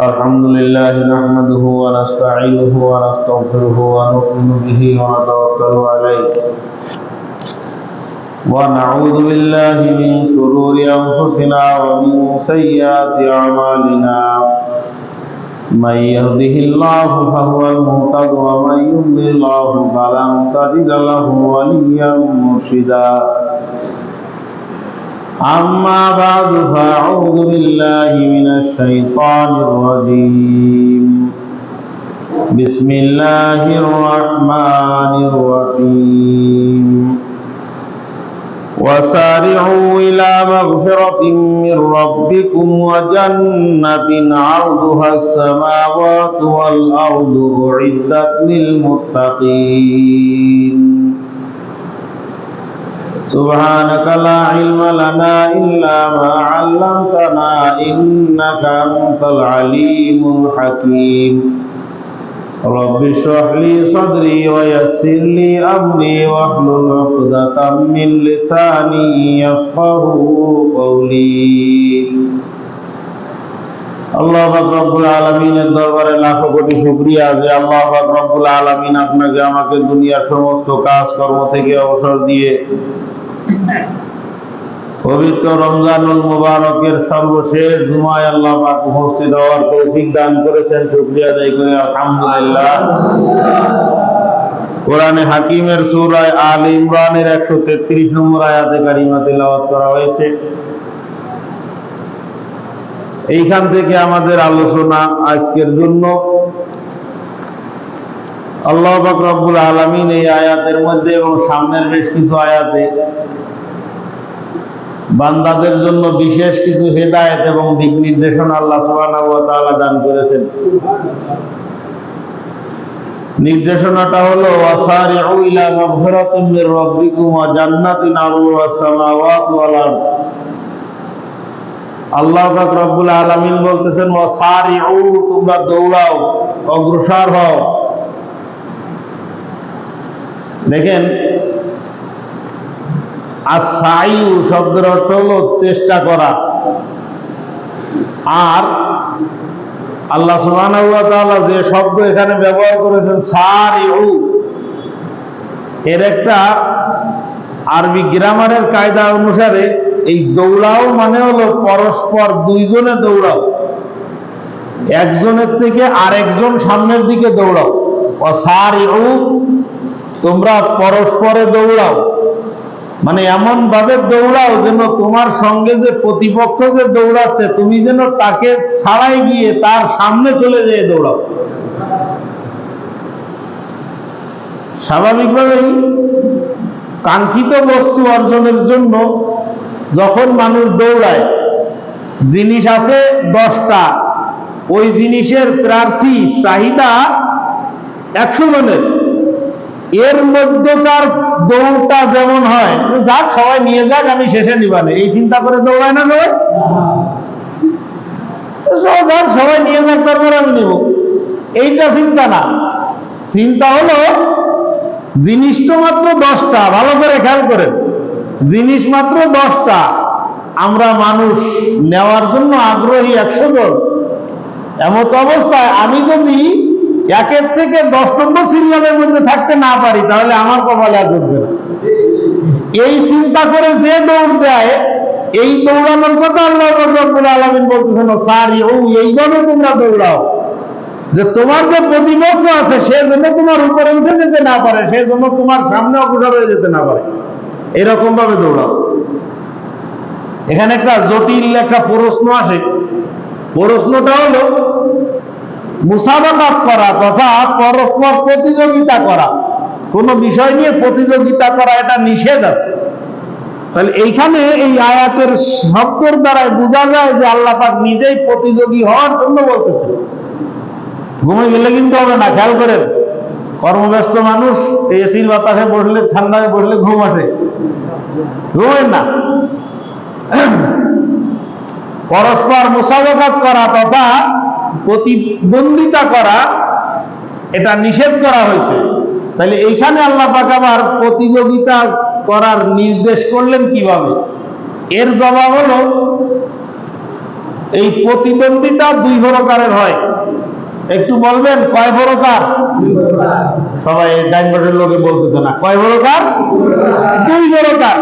الحمد لله نحمده ونستعينه ونستغفره ونؤمن به ونتوكل عليه. ونعوذ بالله من شرور أنفسنا ومن سيئات أعمالنا. من يهده الله فهو المهتد ومن يضلل الله فلن تجد له وليا مرشدا. أما بعد فأعوذ بالله من الشيطان الرجيم. بسم الله الرحمن الرحيم. وسارعوا إلى مغفرة من ربكم وجنة عرضها السماوات والأرض أعدت للمتقين. سبحانك لا علم لنا إلا ما علمتنا إنك أنت العليم الحكيم رب اشرح لي صدري ويسر لي أمري واحلل عقدة من لساني يفقه قولي আল্লাহ পাক রব্বুল আলমিনের দরবারে লাখো কোটি শুক্রিয়া যে আল্লাহ পাক রব্বুল আলমিন আপনাকে আমাকে দুনিয়ার সমস্ত কাজকর্ম থেকে অবসর দিয়ে পবিত্র রমজানুল মুবারকের সর্বশেষ জুমায় আল্লাহ পাক উপস্থিত হওয়ার তৌফিক দান করেছেন, শুকরিয়া আদায় করে, আলহামদুলিল্লাহ। কোরআনে হাকিমের সূরায় আল ইমরানের 133 নম্বর আয়াতে কারিমা তেলাওয়াত করা হয়েছে। এইখান থেকে আমাদের আলোচনা আজকের জন্য। আল্লাহ রব্বুল আলামিন এই আয়াতের মধ্যে এবং সামনের বেশ কিছু আয়াতে বান্দাদের জন্য বিশেষ কিছু হেদায়েত এবং দিক নির্দেশনা আল্লাহ তাআলা দান করেছেন। নির্দেশনাটা হলো, ওয়াসারিউ ইলা আল্লাহ রব্বুল আলামিন বলতেছেন, ওয়াসারিউ, তোমরা দৌড়াও, অগ্রসর হও। দেখেন, আর সাইউ শব্দের অর্থ হলো চেষ্টা করা। আর আল্লাহ সুবহানাহু যে শব্দ এখানে ব্যবহার করেছেন, সারিউ, এর একটা আরবি গ্রামারের কায়দা অনুসারে এই দৌড়াও মানে হলো পরস্পর দুইজনে দৌড়াও। একজনের থেকে আরেকজন সামনের দিকে দৌড়াও। অসারিউ তোমরা পরস্পরে দৌড়াও। মানে এমন ভাবে দৌড়াও যেন তোমার সঙ্গে যে প্রতিপক্ষ যে দৌড়াচ্ছে, তুমি যেন তাকে ছাড়াই গিয়ে তার সামনে চলে যেয়ে দৌড়াও। স্বাভাবিকভাবেই কাঙ্ক্ষিত বস্তু অর্জনের জন্য যখন মানুষ দৌড়ায়, জিনিস আছে দশটা, ওই জিনিসের প্রার্থী, চাহিদা একশো জনের। এর মধ্যে তার দৌড়টা যেমন হয় যাক, সবাই নিয়ে যাক, আমি শেষে নিবানে। এই চিন্তা করে দৌড়ায় না সবাই? সবাই নিয়ে যাক, তারপরে আমি নেব। এইটা চিন্তা না। চিন্তা হলো, জিনিস তো মাত্র দশটা, ভালো করে খেয়াল করেন। জিনিস মাত্র দশটা। আমরা মানুষ, নেওয়ার জন্য আগ্রহী একশো জন। এমত অবস্থায় আমি যদি একের থেকে দশ নম্বর সিরিয়ালের মধ্যে থাকতে না পারি, তাহলে আমার কপালে আর না। এই চিন্তা করে যে দৌড় দেয়, এই দৌড়ানোর কথা আল্লাহ রব্বুল আলামিন বলতেছেন সারি ও এইভাবে তোমরা দৌড়াও। যে তোমার যে প্রতিপক্ষ আছে, সে জন্য তোমার উপরে উঠে যেতে না পারে, সে জন্য তোমার সামনে অগ্রসর হয়ে যেতে না পারে। এরকম ভাবে দৌড়াও। এখানে একটা জটিল একটা প্রশ্ন আসে। প্রশ্নটা হলো মুসাবাকাত করা তথা পরস্পর প্রতিযোগিতা করা। কোন বিষয় নিয়ে প্রতিযোগিতা করা, এটা নিষেধ আছে। তাহলে এইখানে এই আয়াতের শব্দের দ্বারাই বোঝা যায় যে আল্লাহ পাক নিজেই প্রতিযোগী হওয়ার জন্য বলতেছেন। ঘুমে গেলে কিন্তু হবে না, খেয়াল করেন। কর্মব্যস্ত মানুষ এসির বাতাসে বসলে, ঠান্ডায় বসলে ঘুম আসে। ঘুমেন না। পরস্পর মুসাবাকাত করা তথা প্রতিদ্বন্দ্বিতা করা, এটা নিষেধ করা হয়েছে। তাহলে এইখানে আল্লাহ আবার প্রতিযোগিতা করার নির্দেশ করলেন কীভাবে? এর জবাব হলো, এই প্রতিদ্বন্দ্বিতা দুই প্রকারের হয়। একটু বলবেন, কয় প্রকার? সবাই ডাইন বাটের লোকে বলতেছে না। কয় প্রকার? দুই প্রকার।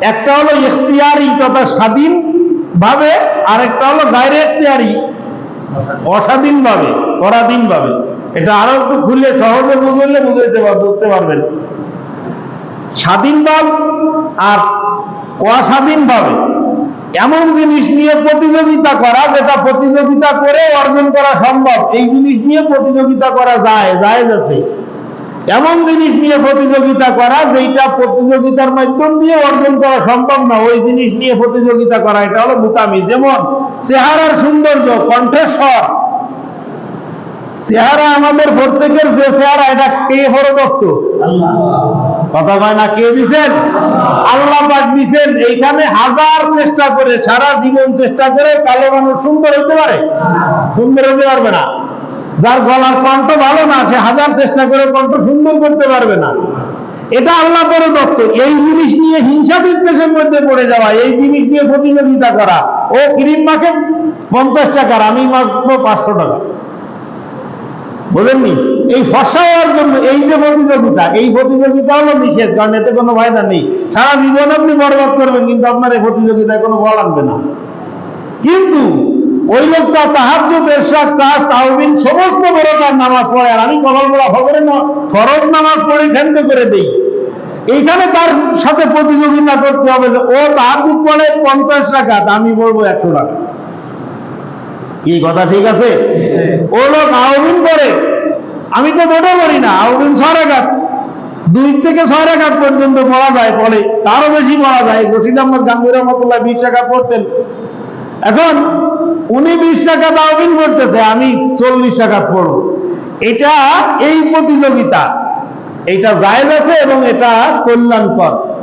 একটা হলো ইখতিয়ারি তথা স্বাধীন ভাবে আরেকটা হলো গায়রে ইখতিয়ারি। অস্বাধীন ভাবে পরাধীন ভাবে এটা আরও একটু সহজে বুঝলে বুঝতে বুঝতে পারবেন। আর অস্বাধীন ভাবে এমন জিনিস নিয়ে প্রতিযোগিতা করা যেটা প্রতিযোগিতা করে অর্জন করা সম্ভব। এই জিনিস নিয়ে প্রতিযোগিতা করা যায় যায় আছে এমন জিনিস নিয়ে প্রতিযোগিতা করা যেটা প্রতিযোগিতার মাধ্যম দিয়ে অর্জন করা সম্ভব না, ওই জিনিস নিয়ে প্রতিযোগিতা করা, এটা হলো বুকামি। যেমন চেহারার সৌন্দর্য, কণ্ঠস্বর। চেহারা আমাদের প্রত্যেকের যে চেহারা, এটা কে প্রদত্ত? কথা কয় না, কে দিছেন? আল্লাহ পাক দিছেন। এইখানে হাজার চেষ্টা করে, সারা জীবন চেষ্টা করে কালো মানুষ সুন্দর হতে পারে? সুন্দর হতে পারবে না। যার গলার কণ্ঠ ভালো না, সে হাজার চেষ্টা করে কণ্ঠ সুন্দর করতে পারবে না। এটা আল্লাহ করে দত্ত এই জিনিস নিয়ে হিংসা বিদ্বেষের মধ্যে পড়ে যাওয়া, এই জিনিস নিয়ে প্রতিযোগিতা করা। ও ক্রিম মাখে পঞ্চাশ টাকার আমি মাখবো পাঁচশো টাকা। বুঝেননি? এই ফসা হওয়ার জন্য এই যে প্রতিযোগিতা, এই প্রতিযোগিতা হলো নিষেধ, কারণ এতে কোনো ফায়দা নেই। সারা জীবন আপনি বরবাদ করবেন, কিন্তু আপনার এই প্রতিযোগিতায় কোনো ফল আনবে না। কিন্তু ওই লোকটা তাহার যে বেশাক চাষ তাহবিন সমস্ত বড়কার নামাজ পড়ে। আর আমি বলা খবরে ফরজ নামাজ পড়ে ক্ষান্ত করে দেই। এইখানে তার সাথে প্রতিযোগিতা করতে হবে যে ও তাহার পড়ে পঞ্চাশ টাকা আমি বলব একশো টাকা কি কথা ঠিক আছে? ও লোক আউবিন করে আমি তো মোটো করি না আউবিন ছয় দুই থেকে ছয় রেখাত পর্যন্ত পড়া যায়, পড়ে। তারও বেশি পড়া যায়। রশিদ আহমদ গাঙ্গুর রহমতুল্লাহ বিশ টাকা পড়তেন। এখন উনি বিশ টাকা আউবিন করতেছে, আমি চল্লিশ টাকা পড়ব। এটা এই প্রতিযোগিতা। এটা জায়েজ আছে এবং এটা কল্যাণকর।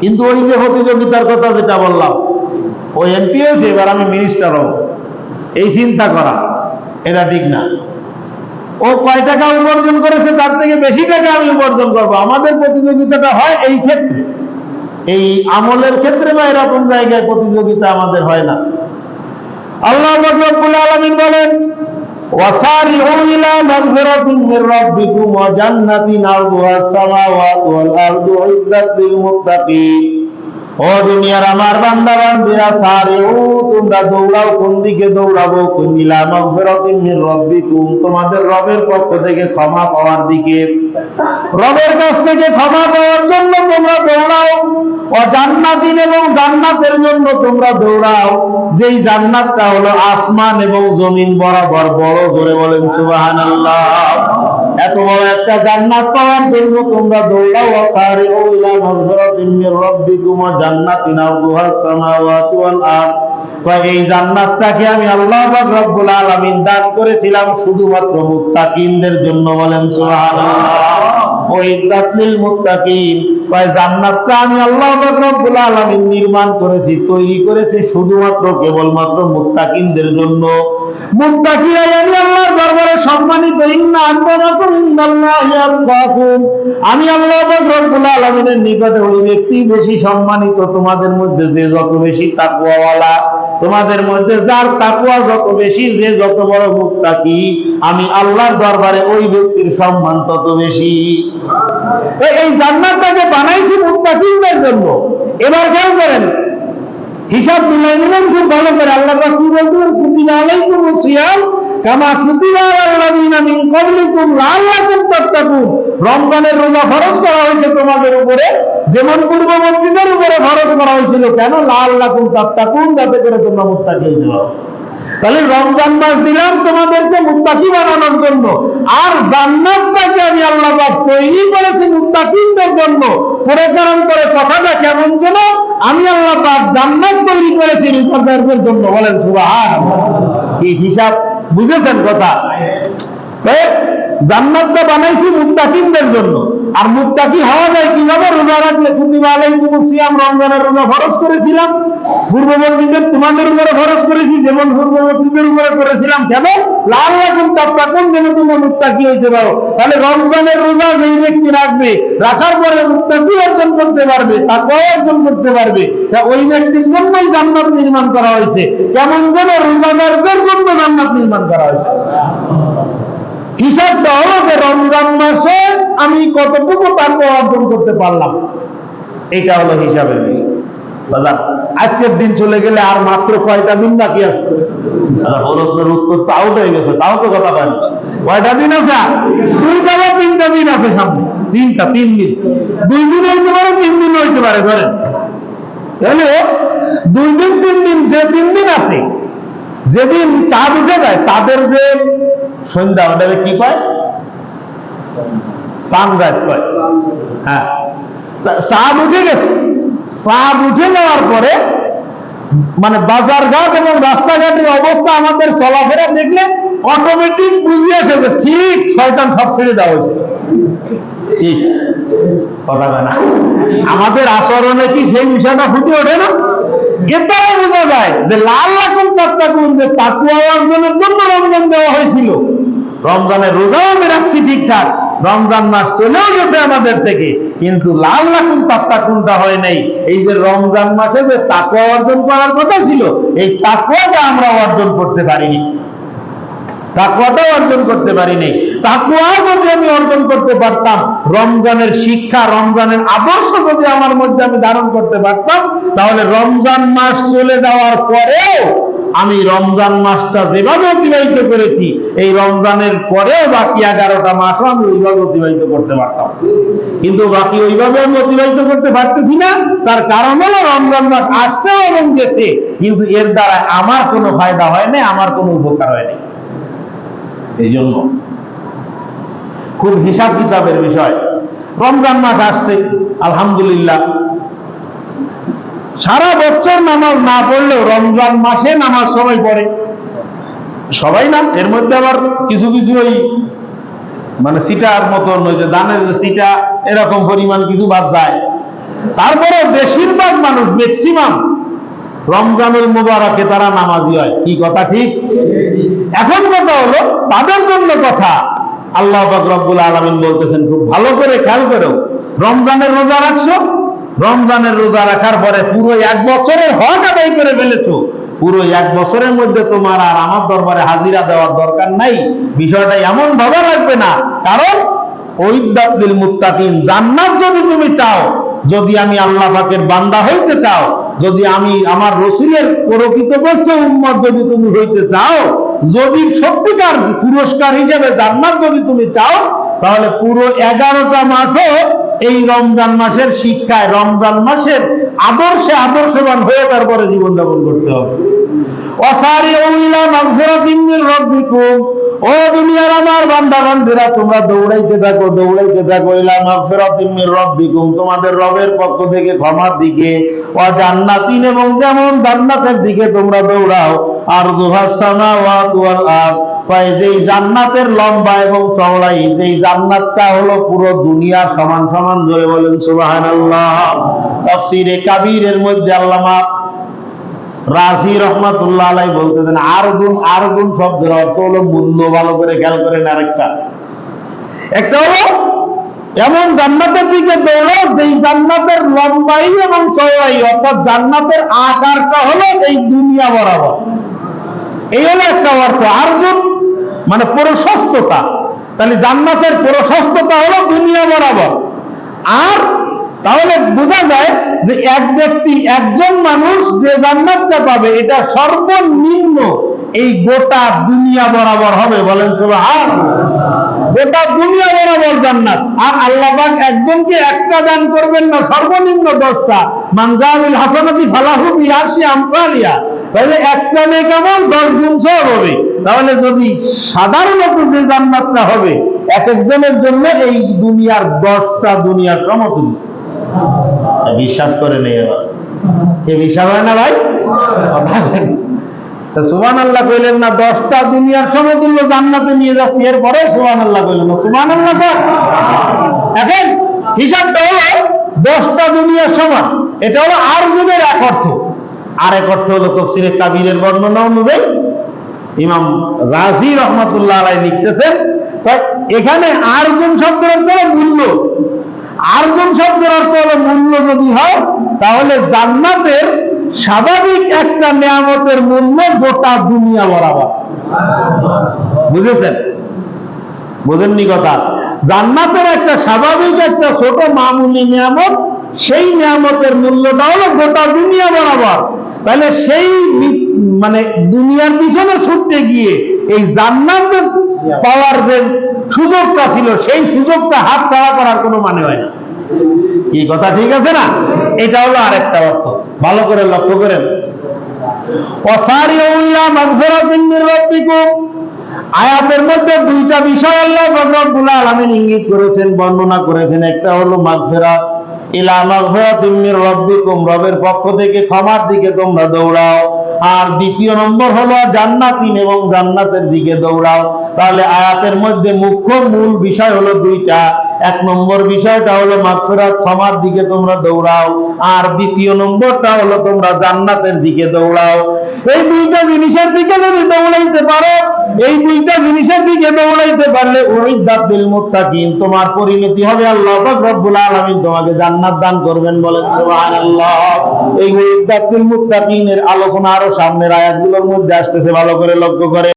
কিন্তু ওই যে প্রতিযোগিতার কথা যেটা বললাম, ওই এমপি হয়েছে এবার আমি মিনিস্টার হব। এই চিন্তা করা, এটা ঠিক না। ও কয় টাকা উপার্জন করেছে, তার থেকে বেশি টাকা আমি উপার্জন করব। আমাদের প্রতিযোগিতাটা হয় এই ক্ষেত্রে। এই আমলের ক্ষেত্রে বা এরকম জায়গায় প্রতিযোগিতা আমাদের হয় না আল্লাহ রব্বুল আলামিন বলেন وسارعوا إلى مغفرة من ربكم وجنة عرضها السماوات والأرض أعدت للمتقين ও দুনিয়ার আমার বান্দা বান্দিরা সারিউ তোমরা দৌড়াও, কোন দিকে দৌড়াবো? কুমিলা মাগফিরাতিন তোমাদের রবের পক্ষ থেকে ক্ষমা পাওয়ার দিকে। রবের কাছ থেকে ক্ষমা পাওয়ার জন্য তোমরা দৌড়াও। ও জান্নাতিন এবং জান্নাতের জন্য তোমরা দৌড়াও। যেই জান্নাতটা হলো আসমান এবং জমিন বরাবর বড় করে বলেন এত বড় একটা জান্নাত পাওয়ার জন্য তোমরা দৌড়াও। আসারিউ ইলা মাগফিরাতিন মির রাব্বিকুম জান্নাতিন আরদুহা সামাওয়াতু ওয়াল আরদ। এই জান্নাতটাকে আমি আল্লাহ রব্বুল আলামিন দান করেছিলাম শুধুমাত্র মুত্তাকিনদের জন্য বলেন সুবহানাল্লাহ। নির্মাণ করেছি, তৈরি করেছি শুধুমাত্র কেবলমাত্র জন্য। সম্মানিত আমি আল্লাহ নিকটে ওই ব্যক্তি বেশি সম্মানিত, তোমাদের মধ্যে যে যত বেশি তাকওয়াওয়ালা, তোমাদের মধ্যে যার তাকওয়া যত বেশি, যে যত বড় মুত্তাকি, আমি আল্লাহর দরবারে ওই ব্যক্তির সম্মান তত বেশি। এই জান্নাতটাকে বানাইছি মুত্তাকিনদের জন্য, এবার খেয়াল করেন, হিসাব মিলাই নিলেন খুব ভালো করে, আল্লাহ কি বলছিলেন কুতিবা আলাইকুম সিয়াম কামা রমজানের রোজা করা হয়েছে তোমাদের উপরে, যেমন পূর্ববর্তীদের উপরে ফরজ করা হয়েছিল, কেন? লাআল্লাকুম তাত্তাকুন, যাতে করে তোমরা তাহলে রমজান মাস দিলাম তোমাদেরকে মুত্তাকি বানানোর জন্য। আর জান্নাতটাকে আমি আল্লাহ তৈরি করেছি মুত্তাকিনদের জন্য। পরিকরণ করে কথাটা কেমন যেন? আমি আল্লাহ পাক জান্নাত তৈরি করেছি রিসার্চারদের জন্য। বলেন, সুবহানাল্লাহ। কি হিসাব? বুঝেছেন কথা? জান্নাতটা বানাইছি মুত্তাকিনদের জন্য। আর মুত্তাকি হওয়া যায়? কীভাবে রোজা রাখলে? কুতিবা আলাইকুম সিয়াম, রমজানের রোজা ফরজ করেছিলাম। পূর্ববর্তীদের তোমাদের উপরে ফরজ করেছি, যেমন পূর্ববর্তীদের উপরে করেছিলাম কেন লাল রাখুন তাপ্পাকুন যেন তোমরা মুত্তাকি হইতে পারো। তাহলে রমজানের রোজা যেই ব্যক্তি রাখবে, রাখার পরে মুত্তাকি অর্জন করতে পারবে? তাকেও অর্জন করতে পারবে। তা ওই ব্যক্তির জন্যই জান্নাত নির্মাণ করা হয়েছে। কেমন যেন রোজাদারদের জন্য জান্নাত নির্মাণ করা হয়েছে। হিসাবটা হলো যে রমজান মাসে আমি কতটুকু তাকে অর্জন করতে পারলাম? এটা হলো হিসাবের বিষয়। আজকের দিন চলে গেলে আর মাত্র কয়টা দিন বাকি আছে? প্রশ্নের উত্তর তো হয়ে গেছে, তাও তো কথা পাই কয়টা দিন আছে? দুইটা বা তিনটা দিন আছে সামনে। তিনটা, তিন দিন। দুই দিন হইতে পারে, তিন দিন হইতে পারে, ধরেন। তাহলে দুই দিন, তিন দিন, যে তিন দিন আছে, যেদিন চাঁদ উঠে যায়, চাঁদের যে সন্ধ্যা ওটাকে কি কয়? সানরাইজ কয়। হ্যাঁ। চাঁদ উঠে গেছে। চাঁদ উঠে যাওয়ার পরে মানে বাজার ঘাট এবং রাস্তাঘাটের অবস্থা আমাদের চলাফেরা দেখলে অটোমেটিক বুঝিয়ে আসে ঠিক শয়তান সব ছেড়ে দেওয়া হয়েছে। ঠিক কথা না। আমাদের আচরণে কি সেই বিষয়টা ফুটে ওঠে না? এর বোঝা যায় যে লাল লাখুন তাত্তাকুন, যে তাকুয়া অর্জনের জন্য রমজান দেওয়া হয়েছিল। রমজানের রোজাও আমি রাখছি ঠিকঠাক রমজান মাস চলেও গেছে আমাদের থেকে, কিন্তু লাল লাখুন তাত্তাকুনটা হয় নাই? এই যে রমজান মাসে যে তাকুয়া অর্জন করার কথা ছিল, এই তাকুয়াটা আমরা অর্জন করতে পারিনি। তাকুয়াটাও অর্জন করতে পারিনি। তাকুয়া যদি আমি অর্জন করতে পারতাম, রমজানের শিক্ষা, রমজানের আদর্শ যদি আমার মধ্যে আমি ধারণ করতে পারতাম, তাহলে রমজান মাস চলে যাওয়ার পরেও আমি রমজান মাসটা যেভাবে অতিবাহিত করেছি, এই রমজানের পরেও বাকি এগারোটা মাসও আমি ওইভাবে অতিবাহিত করতে পারতাম। কিন্তু বাকি ওইভাবে আমি অতিবাহিত করতে পারতেছি না, তার কারণ হলো রমজান মাস আসছেও এবং গেছে, কিন্তু এর দ্বারা আমার কোনো ফায়দা হয় নাই, আমার কোনো উপকার হয় নাই। এই জন্য খুব হিসাব কিতাবের বিষয়। রমজান মাস আসছে, আলহামদুলিল্লাহ সারা বছর নামাজ না পড়লেও রমজান মাসে নামাজ সবাই পড়ে। সবাই না, এর মধ্যে আবার কিছু কিছু ওই মানে সিটার মতন, ওই যে দানের যে সিটা, এরকম পরিমাণ কিছু বাদ যায়। তারপরে বেশিরভাগ মানুষ ম্যাক্সিমাম রমজানুল মুবারকে তারা নামাজি হয়। কি কথা ঠিক? এখন কথা হলো, তাদের জন্য কথা। আল্লাহ রব্বুল আলামিন বলতেছেন, খুব ভালো করে খেয়াল করো, রমজানের রোজা রাখছো রমজানের রোজা রাখার পরে পুরো এক বছরের হক আদায় করে ফেলেছো। পুরো এক বছরের মধ্যে তোমার আর আমার দরবারে হাজিরা দেওয়ার দরকার নাই। বিষয়টা এমন ভাবা লাগবে না। কারণ ওইদাবিল মুত্তাকিন, জান্নাত যদি তুমি চাও, যদি আমি আল্লাহ পাকের বান্দা হইতে চাও, যদি আমি আমার রসুলের প্রকৃতপক্ষে উম্মত যদি তুমি হইতে চাও, যদি সত্যিকার পুরস্কার হিসেবে জান্নাত যদি তুমি চাও, তাহলে পুরো এগারোটা মাসও এই রমজান মাসের শিক্ষায়, রমজান মাসের আদর্শে আদর্শবান হয়ে তারপরে জীবনযাপন করতে হবে। অসারি উল্লা মাগফিরাতিন মির রাব্বিকুম। ও দুনিয়ার আমার বান্দা বান্দিরা তোমরা দৌড়াইতে থাকো দৌড়াইতে থাকো ইলা মাগফিরাতিন মির তোমাদের রবের পক্ষ থেকে ক্ষমার দিকে ও জান্নাতিন এবং যেমন জান্নাতের দিকে তোমরা দৌড়াও। আর দুহাস সামাওয়াত ওয়াল আরদ। যেই জান্নাতের লম্বা এবং চওড়াই যেই জান্নাতটা হলো পুরো দুনিয়া সমান সমান জয় বলেন সুবহানাল্লাহ। তাফসীরে মধ্যে আল্লামা রাজি রহমাতুল্লাহ আলাই বলতেছেন শব্দের অর্থ হলো মূল্য ভালো করে খেয়াল করেন আরেকটা। একটা হলো, এমন জান্নাতের দিকে দৌড়ো যেই জান্নাতের লম্বাই এবং চওড়াই, অর্থাৎ জান্নাতের আকারটা হলো এই দুনিয়া বরাবর। এই হলো একটা অর্থ। আর গুণ মানে প্রশস্ততা তাহলে জান্নাতের প্রশস্ততা হলো দুনিয়া বরাবর। আর তাহলে বোঝা যায় যে এক ব্যক্তি, একজন মানুষ যে জান্নাতটা পাবে, এটা সর্বনিম্ন এই গোটা দুনিয়া বরাবর হবে। বলেন সুবহান। গোটা দুনিয়া বরাবর জান্নাত। আর আল্লাহ একজনকে একটা দান করবেন না, সর্বনিম্ন দশটা। মানজামিল হাসানাতি ফালাহু বিআশি আমসালিয়া তাহলে একটা নেই কেমন দশ গুণ সব হবে। তাহলে যদি সাধারণত যে জান্নাতটা হবে এক একজনের জন্য এই দুনিয়ার দশটা দুনিয়ার সমতুল্য। বিশ্বাস করে নেই এবার। এ বিশ্বাস হয় না ভাই। আল্লাহ কইলেন না, দশটা দুনিয়ার সমতুল্য জান্নাতে নিয়ে যাচ্ছি, এরপরে সুবহান আল্লাহ কইলেন না। আল্লাহ এখন হিসাবটা হলো, দশটা দুনিয়ার সমান। এটা হলো আরজুনের এক অর্থ। আর এক অর্থ হলো তফসিরে কাবিরের বর্ণনা অনুযায়ী ইমাম রাজি রহমতুল্লাহ আলাই লিখতেছেন এখানে আরজন শব্দের অর্থ হলো মূল্য। আরজন শব্দের অর্থ হলো মূল্য যদি হয়, তাহলে জান্নাতের স্বাভাবিক একটা নিয়ামতের মূল্য গোটা দুনিয়া বরাবর। বুঝেছেন? বুঝেননি কথা? জান্নাতের একটা স্বাভাবিক একটা ছোট মামুলি নিয়ামত, সেই নিয়ামতের মূল্যটা হলো গোটা দুনিয়া বরাবর। তাহলে সেই মানে দুনিয়ার পিছনে ছুটতে গিয়ে এই জান্নাত পাওয়ার যে সুযোগটা ছিল, সেই সুযোগটা হাত ছাড়া করার কোনো মানে হয় না। কি কথা, ঠিক আছে না? এটা হলো আরেকটা অর্থ। ভালো করে লক্ষ্য করেন। আয়াতের মধ্যে দুইটা বিষয় আল্লাহ আলামিন ইঙ্গিত করেছেন, বর্ণনা করেছেন। একটা হলো মাগফিরাত ইলা মাগফিরাতিন মির রবের পক্ষ থেকে ক্ষমার দিকে তোমরা দৌড়াও। আর দ্বিতীয় নম্বর হলো জান্নাতিন এবং জান্নাতের দিকে দৌড়াও। তাহলে আয়াতের মধ্যে মুখ্য মূল বিষয় হলো দুইটা। এক নম্বর বিষয়টা হলো, মাগফিরাত ক্ষমার দিকে তোমরা দৌড়াও, আর দ্বিতীয় নম্বরটা হলো, তোমরা জান্নাতের দিকে দৌড়াও। এই দুইটা জিনিসের দিকে যদি দৌড়াইতে পারো, এই দুইটা জিনিসের দিকে দৌড়াইতে পারলে ওই দাবিল মুত্তাকিন, তোমার পরিণতি হবে আল্লাহ রব্বুল আলামিন। তোমাকে জান্নাত দান করবেন বলেন, সুবহানাল্লাহ। এই ওই দাবিল মুত্তাকিনের আলোচনা আরও সামনের আয়াতগুলোর মধ্যে আসতেছে, ভালো করে লক্ষ্য করে।